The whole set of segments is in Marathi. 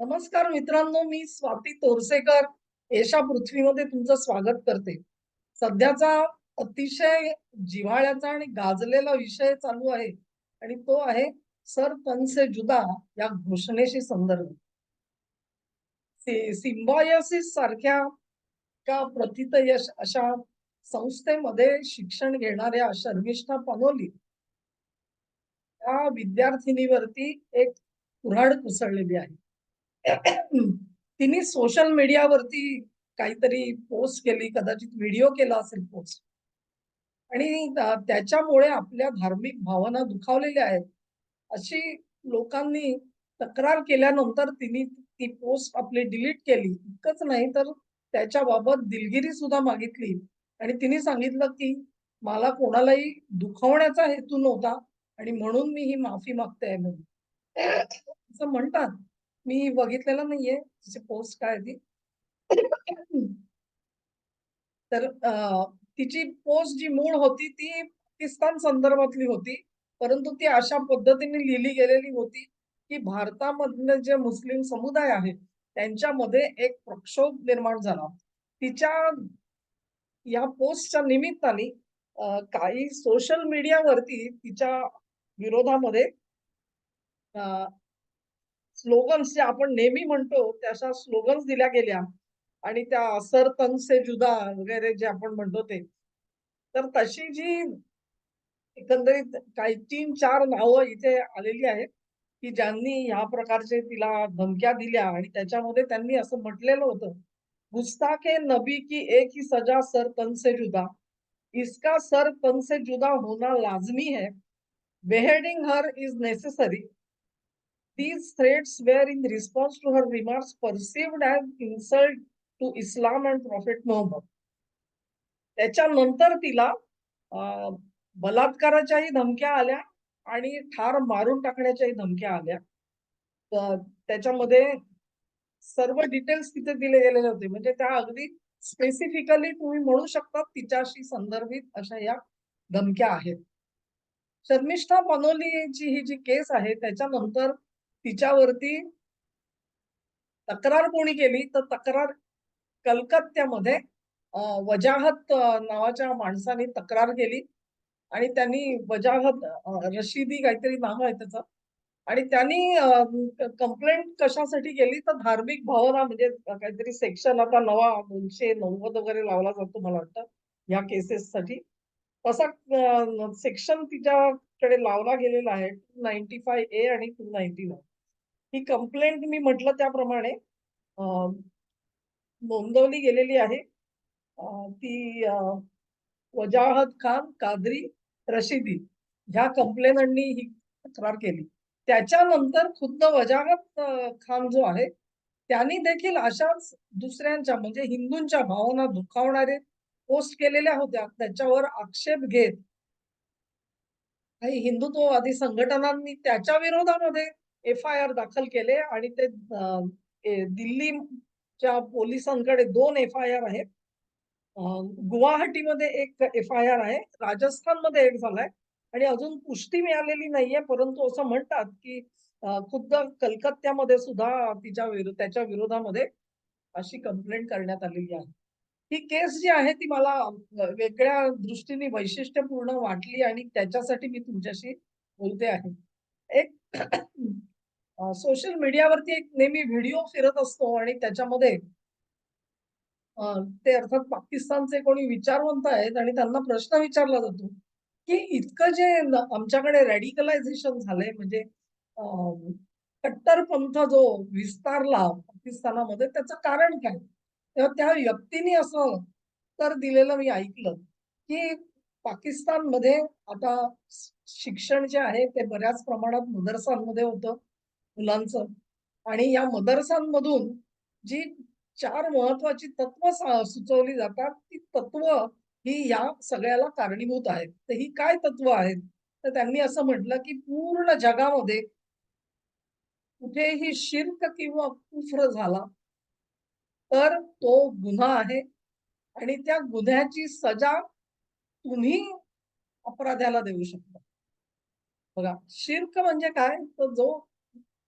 नमस्कार मित्रांनो मी स्वाती तोरसेकर. एशा पृथ्वीमध्ये तुमचं स्वागत करते. सध्याचा अतिशय जिव्हाळ्याचा आणि गाजलेला विषय चालू आहे आणि तो आहे सर तन से जुदा या घोषणेशी संदर्भ. सिम्बायोसिस सारख्या का प्रथित यश अशा संस्थेमध्ये शिक्षण घेणाऱ्या शर्मिष्ठा पनोली या विद्यार्थिनीवरती एक कुऱ्हाड कोसळलेली आहे. तिने सोशल मीडियावरती काहीतरी पोस्ट केली कदाचित व्हिडिओ केला असेल पोस्ट आणि त्याच्यामुळे आपल्या धार्मिक भावना दुखावलेल्या आहेत. अशी लोकांनी तक्रार केल्यानंतर तिने ती पोस्ट आपली डिलीट केली. इतकंच नाही तर त्याच्याबाबत दिलगिरी सुद्धा मागितली. आणि तिने सांगितलं की मला कोणालाही दुखावण्याचा हेतू नव्हता आणि म्हणून मी ही माफी मागते म्हणून. असं म्हणतात. मी बघितलेलं नाहीये. तिची पोस्ट काय ती? तर तिची पोस्ट जी मूळ होती ती पाकिस्तान संदर्भातली होती. परंतु ती अशा पद्धतीने लिहिली गेलेली होती की भारतामधले जे मुस्लिम समुदाय आहेत त्यांच्यामध्ये एक प्रक्षोभ निर्माण झाला. तिच्या या पोस्टच्या निमित्ताने काही सोशल मीडियावरती तिच्या विरोधामध्ये स्लोगन्स जे आपण नेहमी म्हणतो त्याच्या स्लोगन्स दिल्या गेल्या. आणि त्या सर तन से जुदा वगैरे जे आपण म्हणतो ते. तर तशी जी एकंदरीत काही तीन चार नावं इथे आलेली आहेत की ज्यांनी ह्या प्रकारचे तिला धमक्या दिल्या आणि त्याच्यामध्ये त्यांनी असं म्हटलेलं होतं गुस्ताखे नबी की एक ही सजा सर तन से जुदा. इसका सर तन से जुदा होना लाजमी है. Beheading her is necessary These threats were in response to her remarks perceived as insult to Islam and Prophet Muhammad. त्याच्यानंतर तिला बलात्काराच्याही धमक्या आल्या आणि ठार मारून टाकण्याच्याही धमक्या आल्या. त्याच्यामध्ये सर्व डिटेल्स तिथे दिले गेलेले होते. म्हणजे त्या अगदी स्पेसिफिकली तुम्ही म्हणू शकता तिच्याशी संदर्भित अशा या धमक्या आहेत. शर्मिष्ठा पनोलीची ही जी केस आहे त्याच्यानंतर तिच्यावरती तक्रार कोणी केली तर तक्रार कलकत्त्यामध्ये वजाहत नावाच्या माणसाने तक्रार केली. आणि त्यांनी वजाहत रशिदी काहीतरी नाव आहे त्याचं. आणि त्यांनी कंप्लेंट कशासाठी केली? तर धार्मिक भावना म्हणजे काहीतरी सेक्शन आता नवा दोनशे नव्वद वगैरे लावला जातो मला वाटतं या केसेससाठी तसा सेक्शन तिच्याकडे लावला गेलेला आहे टू नाईन्टी फाय ए आणि टू नाईन्टी नाईन ही कंप्लेंट मी म्हटलं त्याप्रमाणे नोंदवली गेलेली आहे. ती वजाहत खान कादरी रशिदी ह्या कंप्लेनंटनी ही तक्रार केली. त्याच्यानंतर खुद्द वजाहत खान जो आहे त्यांनी देखील अशाच दुसऱ्यांच्या म्हणजे हिंदूंच्या भावना दुखावणारे पोस्ट केलेल्या होत्या. त्याच्यावर आक्षेप घेत काही हिंदुत्ववादी संघटनांनी त्याच्या विरोधामध्ये एफ आय आर दाखल केले आणि ते दिल्लीच्या पोलिसांकडे दोन एफ आय आर आहेत गुवाहाटीमध्ये एक एफ आय आर आहे राजस्थानमध्ये एक झालाय आणि अजून पुष्टी मिळालेली नाहीये परंतु असं म्हणतात की खुद्द कलकत्त्यामध्ये सुद्धा तिच्या विरोध त्याच्या विरोधामध्ये अशी कंप्लेंट करण्यात आलेली आहे. ही केस जी आहे ती मला वेगळ्या दृष्टीने वैशिष्ट्यपूर्ण वाटली आणि त्याच्यासाठी मी तुमच्याशी बोलते आहे. एक सोशल मीडियावरती एक नेहमी व्हिडिओ फिरत असतो आणि त्याच्यामध्ये ते अर्थात पाकिस्तानचे कोणी विचारवंत आहेत आणि त्यांना प्रश्न विचारला जातो की इतकं जे आमच्याकडे रॅडिकलायझेशन झालंय म्हणजे कट्टरपंथ जो विस्तारला पाकिस्तानामध्ये त्याचं कारण काय? तेव्हा त्या व्यक्तीने असं तर दिलेलं मी ऐकलं की पाकिस्तानमध्ये आता शिक्षण जे आहे ते बऱ्याच प्रमाणात मदरसांमध्ये होतं. मुलांचं. आणि या मदरसांमधून जी चार महत्वाची तत्व सुचवली जातात ती तत्व ही या सगळ्याला कारणीभूत आहेत. तर ही काय तत्व आहेत? तर त्यांनी असं म्हटलं की पूर्ण जगामध्ये कुठेही शिर्क किंवा कुफ्र झाला तर तो गुन्हा आहे. आणि त्या गुन्ह्याची सजा तुम्ही अपराध्याला देऊ शकता. बघा शिर्क म्हणजे काय? तर जो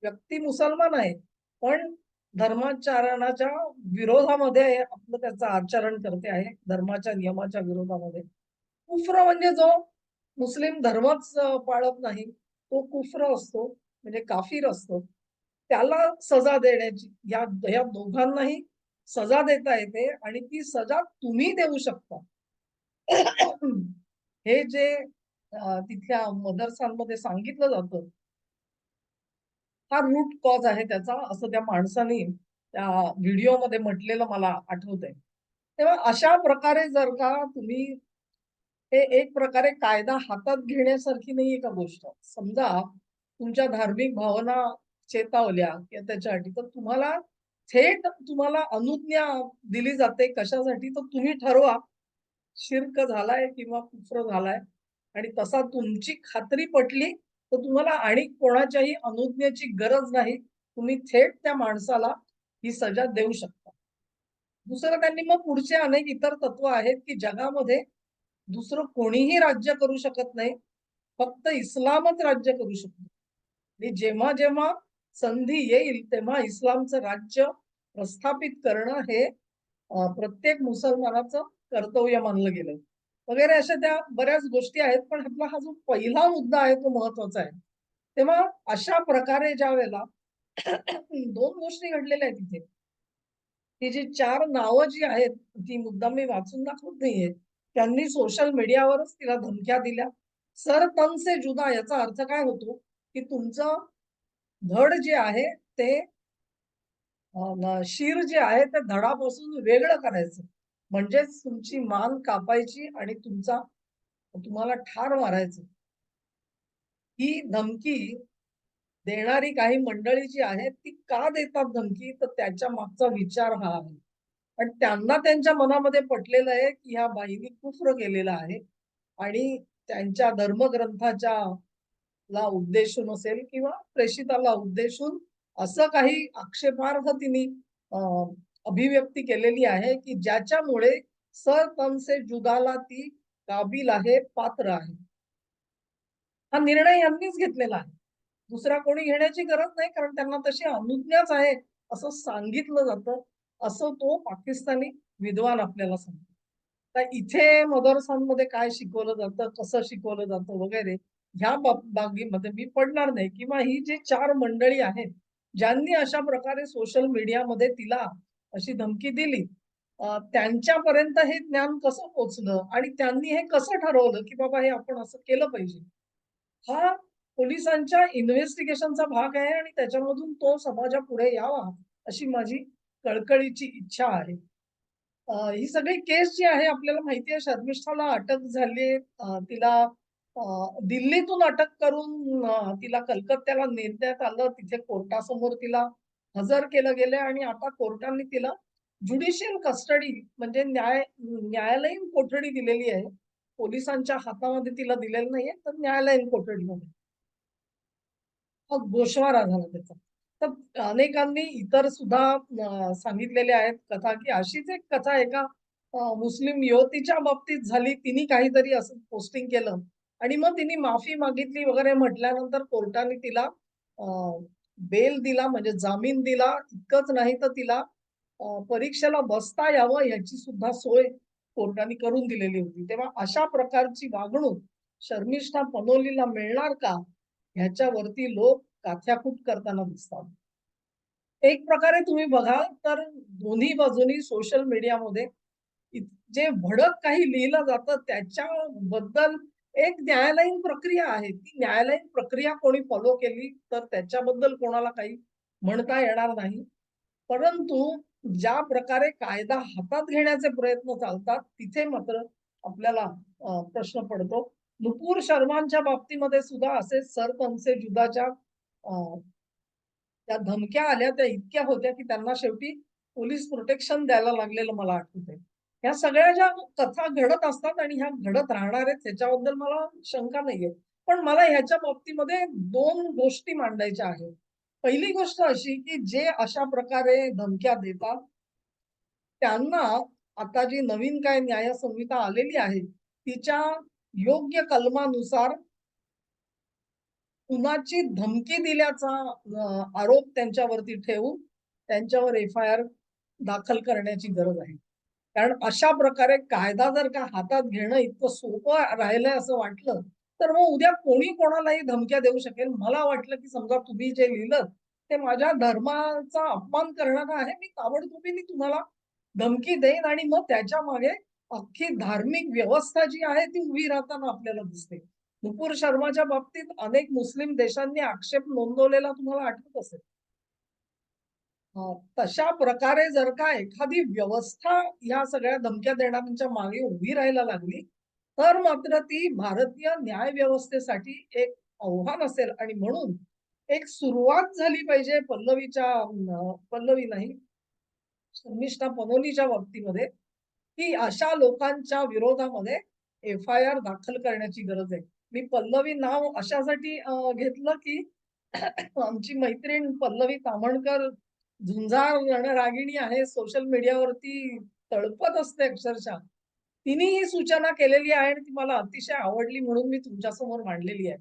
व्यक्ती मुसलमान आहे पण धर्माचरणाच्या विरोधामध्ये आपलं त्याचं आचरण करते आहे धर्माच्या नियमाच्या विरोधामध्ये. कुफ्र म्हणजे जो मुस्लिम धर्मच पाळत नाही तो कुफ्र असतो म्हणजे काफिर असतो. त्याला सजा देण्याची या या दोघांनाही सजा देता येते आणि ती सजा तुम्ही देऊ शकता. हे जे तिथल्या मदरसांमध्ये सांगितलं जातं हा रूट कॉज आहे त्याचा असं त्या माणसाने त्या व्हिडिओमध्ये म्हटलेलं मला आठवतंय. तेव्हा अशा प्रकारे जर का तुम्ही हे एक प्रकारे कायदा हातात घेण्यासारखी नाहीये का गोष्ट? समजा तुमच्या धार्मिक भावना चेतावल्या किंवा त्याच्यासाठी तर तुम्हाला थेट तुम्हाला अनुज्ञा दिली जाते कशासाठी? तर तुम्ही ठरवा. शिर्क झालाय किंवा कुफ्र झालाय आणि तसा तुमची खात्री पटली तर तुम्हाला आणि कोणाच्याही अनुज्ञेची गरज नाही. तुम्ही थेट त्या माणसाला ही सजा देऊ शकता. दुसरं त्यांनी मग पुढचे अनेक इतर तत्व आहेत की जगामध्ये दुसरं कोणीही राज्य करू शकत नाही. फक्त इस्लामच राज्य करू शकतो आणि जेव्हा जेव्हा संधी येईल तेव्हा इस्लामचं राज्य प्रस्थापित करणं हे प्रत्येक मुसलमानाचं कर्तव्य मानलं गेलं वगैरे अशा त्या बऱ्याच गोष्टी आहेत पण आपला हा जो पहिला मुद्दा आहे तो महत्त्वाचा आहे. तेव्हा अशा प्रकारे ज्या वेळेला दोन गोष्टी घडलेल्या आहेत तिथे. ती जी चार नावं जी आहेत ती मुद्दा मी वाचून दाखवत नाहीये. त्यांनी सोशल मीडियावरच तिला धमक्या दिल्या. सर तन से जुदा याचा अर्थ काय होतो? की तुमचं धड जे आहे ते शिर जे आहे ते धडापासून वेगळं करायचं. म्हणजेच तुमची मान कापायची आणि तुमचा तुम्हाला ठार मारायचं. ही धमकी देणारी काही मंडळी जी आहेत ती का देतात धमकी? तर त्याच्या मागचा विचार हा आहे. पण त्यांना त्यांच्या मनामध्ये पटलेलं आहे की ह्या बाईनी कुफ्र केलेला आहे आणि त्यांच्या धर्मग्रंथाच्या ला उद्देशून असेल किंवा प्रेषिताला उद्देशून असं काही आक्षेपार्ह तिने अभिव्यक्ती केलेली आहे की ज्याच्यामुळे सर तन जुगाला जुदाला ती काबिल आहे पात्र आहे. हा निर्णय यांनीच घेतलेला आहे. दुसरा कोणी घेण्याची गरज नाही कारण त्यांना तशी अनुज्ञाच आहे असं सांगितलं जातं असं तो पाकिस्तानी विद्वान आपल्याला सांगतो. तर इथे मदरसांमध्ये काय शिकवलं जातं कसं शिकवलं जातं वगैरे ह्या बाब- बाबीमध्ये मी पडणार नाही. किंवा ही जी चार मंडळी आहेत ज्यांनी अशा प्रकारे सोशल मीडियामध्ये तिला अशी धमकी दिली. त्यांच्यापर्यंत हे ज्ञान कसं पोचलं आणि त्यांनी हे कसं ठरवलं की बाबा हे आपण असं केलं पाहिजे? हा पोलिसांच्या इन्व्हेस्टिगेशनचा भाग आहे आणि त्याच्यामधून तो समाजापुढे यावा अशी माझी कळकळीची इच्छा आहे. ही सगळी केस जी आहे आपल्याला माहिती आहे शर्मिष्ठाला अटक झाली तिला दिल्लीतून अटक करून तिला कलकत्त्याला नेण्यात आलं. तिथे कोर्टासमोर तिला हजर केलं गेलं आणि आता कोर्टाने तिला ज्युडिशियल कस्टडी म्हणजे न्याय न्यायालयीन कोठडी दिलेली आहे. पोलिसांच्या हातामध्ये तिला दिलेलं नाहीये तर न्यायालयीन कोठडीमध्ये हा गोषवारा झाला त्याचा. तर अनेकांनी इतर सुद्धा सांगितलेले आहेत कथा की अशीच एक कथा एका मुस्लिम युवतीच्या बाबतीत झाली. तिने काहीतरी असं पोस्टिंग केलं. आणि मग तिने माफी मागितली वगैरे म्हटल्यानंतर कोर्टाने तिला बेल दिला म्हणजे जामीन दिला इतकंच नाही तर तिला परीक्षेला बसता यावं याची सुद्धा सोय कोर्टाने करून दिलेली होती. तेव्हा अशा प्रकारची वागणूक शर्मिष्ठा पनोलीला मिळणार का? ह्याच्यावरती लोक काथ्याकूट करताना दिसतात. एक प्रकारे तुम्ही बघाल तर दोन्ही बाजूनी सोशल मीडियामध्ये जे भडक काही लिहिलं जातं त्याच्याबद्दल एक न्यायालयीन प्रक्रिया आहे. ती न्यायालयीन प्रक्रिया कोणी फॉलो केली तर त्याच्याबद्दल कोणाला काही म्हणता येणार नाही. परंतु ज्या प्रकारे कायदा हातात घेण्याचे प्रयत्न चालतात तिथे मात्र आपल्याला प्रश्न पडतो. नुपूर शर्मांच्या बाबतीमध्ये सुद्धा असे सर तमसे जुदाच्या त्या धमक्या आल्या त्या इतक्या होत्या की त्यांना शेवटी पोलीस प्रोटेक्शन द्यायला लागलेलं मला आठवते ह्या सगळ्या ज्या कथा घडत असतात आणि ह्या घडत राहणार आहेत त्याच्याबद्दल मला शंका नाहीये. पण मला ह्याच्या बाबतीमध्ये दोन गोष्टी मांडायच्या आहेत. पहिली गोष्ट अशी की जे अशा प्रकारे धमक्या देतात त्यांना आता जी नवीन काय न्याय संहिता आलेली आहे तिच्या योग्य कलमानुसार कुणाची धमकी दिल्याचा आरोप त्यांच्यावरती ठेवून त्यांच्यावर एफ आय आर दाखल करण्याची गरज आहे. कारण अशा प्रकारे कायदा जर का हातात घेणं इतकं सोपं राहिलंय असं वाटलं तर मग उद्या कोणी कोणालाही धमक्या देऊ शकेल. मला वाटलं की समजा तुम्ही जे लिहिलं ते माझ्या धर्माचा अपमान करणारा आहे. मी ताबडतोबीने तुम्हाला धमकी देईन आणि मग त्याच्यामागे अख्खी धार्मिक व्यवस्था जी आहे ती उभी राहताना आपल्याला दिसते. नुपूर शर्माच्या बाबतीत अनेक मुस्लिम देशांनी आक्षेप नोंदवलेला तुम्हाला आठवत असेल. तशा प्रकारे जर का एखादी व्यवस्था या सगळ्या धमक्या देणाऱ्यांच्या मागे उभी राहायला लागली तर मात्र ती भारतीय न्याय व्यवस्थेसाठी एक आव्हान असेल. आणि म्हणून एक सुरुवात झाली पाहिजे पल्लवीच्या पल्लवी नाही शर्मिष्ठा पनोलीच्या बाबतीमध्ये की अशा लोकांच्या विरोधामध्ये एफ आय आर दाखल करण्याची गरज आहे. मी पल्लवी नाव अशासाठी घेतलं की आमची मैत्रीण पल्लवी तामणकर झुंजार रणरागिणी आहे सोशल मीडियावरती तळपत असते अक्षरशः. तिने ही सूचना केलेली आहे आणि ती मला अतिशय आवडली म्हणून मी तुमच्यासमोर मांडलेली आहे.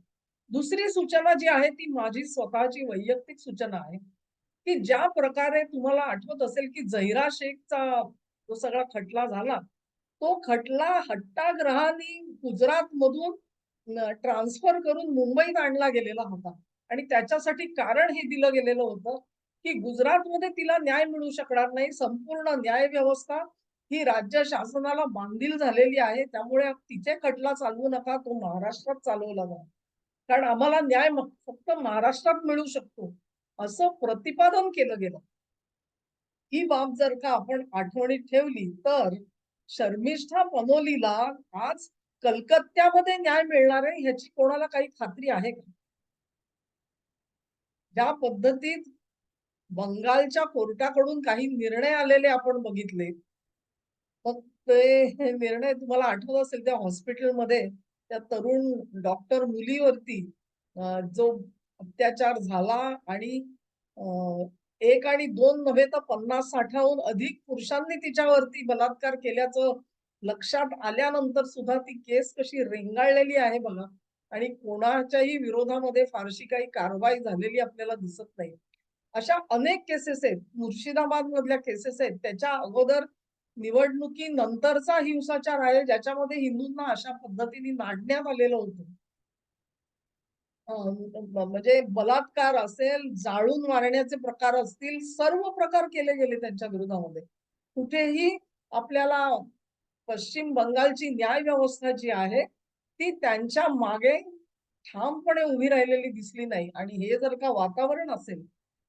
दुसरी सूचना जी आहे ती माझी स्वतःची वैयक्तिक सूचना आहे की ज्या प्रकारे तुम्हाला आठवत असेल की जहिरा शेखचा जो सगळा खटला झाला तो खटला हट्टाग्रहानी गुजरात मधून ट्रान्सफर करून मुंबईत आणला गेलेला होता. आणि त्याच्यासाठी कारण हे दिलं गेलेलं होतं की गुजरातमध्ये तिला न्याय मिळू शकणार नाही. संपूर्ण न्याय व्यवस्था ही राज्य शासनाला बांधील झालेली आहे. त्यामुळे तिचे खटला चालवू नका. तो महाराष्ट्रात चालवला जा कारण आम्हाला न्याय फक्त महाराष्ट्रात मिळू शकतो. असं प्रतिपादन केलं गेलं. ही बाब जर का आपण आठवणीत ठेवली तर शर्मिष्ठा पनोलीला आज कलकत्त्यामध्ये न्याय मिळणार आहे ह्याची कोणाला काही खात्री आहे का? ज्या पद्धतीत बंगालच्या कोर्टाकडून काही निर्णय आलेले आपण बघितले. मग ते हे निर्णय तुम्हाला आठवत असेल त्या हॉस्पिटलमध्ये त्या तरुण डॉक्टर मुलीवरती जो अत्याचार झाला आणि एक आणि दोन नव्हे तर पन्नास साठाहून अधिक पुरुषांनी तिच्यावरती बलात्कार केल्याचं लक्षात आल्यानंतर सुद्धा ती केस कशी रेंगाळलेली आहे बघा. आणि कोणाच्याही विरोधामध्ये फारशी काही कारवाई झालेली आपल्याला दिसत नाही. अशा अनेक केसेस आहेत. मुर्शिदाबाद मधल्या केसेस आहेत. त्याच्या अगोदर निवडणुकीनंतरचा हिंसाचार आहे ज्याच्यामध्ये हिंदूंना अशा पद्धतीने नाडण्यात आलेलं होतं. म्हणजे बलात्कार असेल जाळून मारण्याचे प्रकार असतील सर्व प्रकार केले गेले त्यांच्या विरोधामध्ये. कुठेही आपल्याला पश्चिम बंगालची न्याय व्यवस्था जी आहे ती त्यांच्या मागे ठामपणे उभी राहिलेली दिसली नाही. आणि हे जर का वातावरण असेल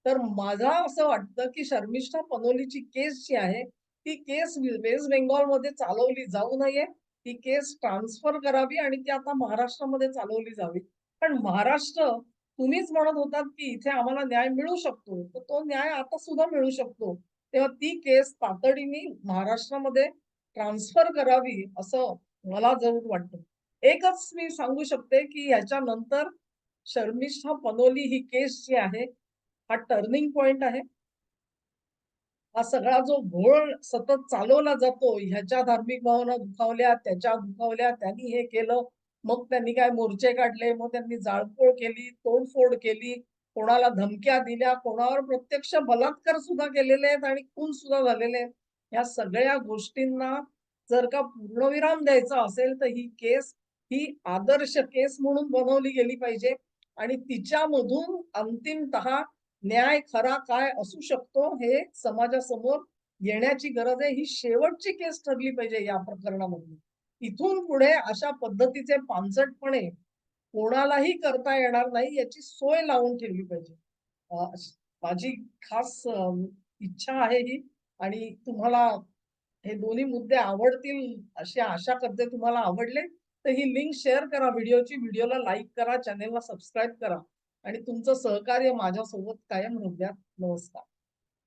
तर माझा असं वाटतं की शर्मिष्ठा पनोलीची केस जी आहे ती केस वेस्ट बेंगॉलमध्ये चालवली जाऊ नये. ती केस ट्रान्सफर करावी आणि ती आता महाराष्ट्रामध्ये चालवली जावी. पण महाराष्ट्र तुम्हीच म्हणत होतात की इथे आम्हाला न्याय मिळू शकतो. तर तो न्याय आता सुद्धा मिळू शकतो. तेव्हा ती केस तातडीने महाराष्ट्रामध्ये ट्रान्सफर करावी असं मला जरूर वाटतं. एकच मी सांगू शकते की ह्याच्यानंतर शर्मिष्ठा पनोली ही केस जी आहे हा टर्निंग पॉइंट आहे. हा सगळा जो घोळ सतत चालवला जातो ह्याच्या धार्मिक भावना दुखावल्या त्याच्या दुखावल्या त्यांनी हे केलं. मग त्यांनी काय मोर्चे काढले? मग त्यांनी जाळपोळ केली तोडफोड केली कोणाला धमक्या दिल्या कोणावर प्रत्यक्ष बलात्कार सुद्धा केलेले आहेत आणि खून सुद्धा झालेले आहेत. या सगळ्या गोष्टींना जर का पूर्णविराम द्यायचा असेल तर ही केस ही आदर्श केस म्हणून बनवली गेली पाहिजे. आणि तिच्यामधून अंतिमतः न्याय खरा काय असू शकतो हे समाजासमोर येण्याची गरज आहे. ही शेवटची केस ठरली पाहिजे या प्रकरणामध्ये इथून पुढे अशा पद्धतीचे पानसटपणे कोणालाही करता येणार नाही याची सोय लावून ठेवली पाहिजे. माझी खास इच्छा आहे ही आणि तुम्हाला हे दोन्ही मुद्दे आवडतील अशी आशा करते तुम्हाला आवडले तर ही लिंक शेअर करा. व्हिडिओची व्हिडिओला लाईक करा चॅनेलला सबस्क्राईब करा. आणि तुमचं सहकार्य माझ्यासोबत कायम हृदयात नमस्कार.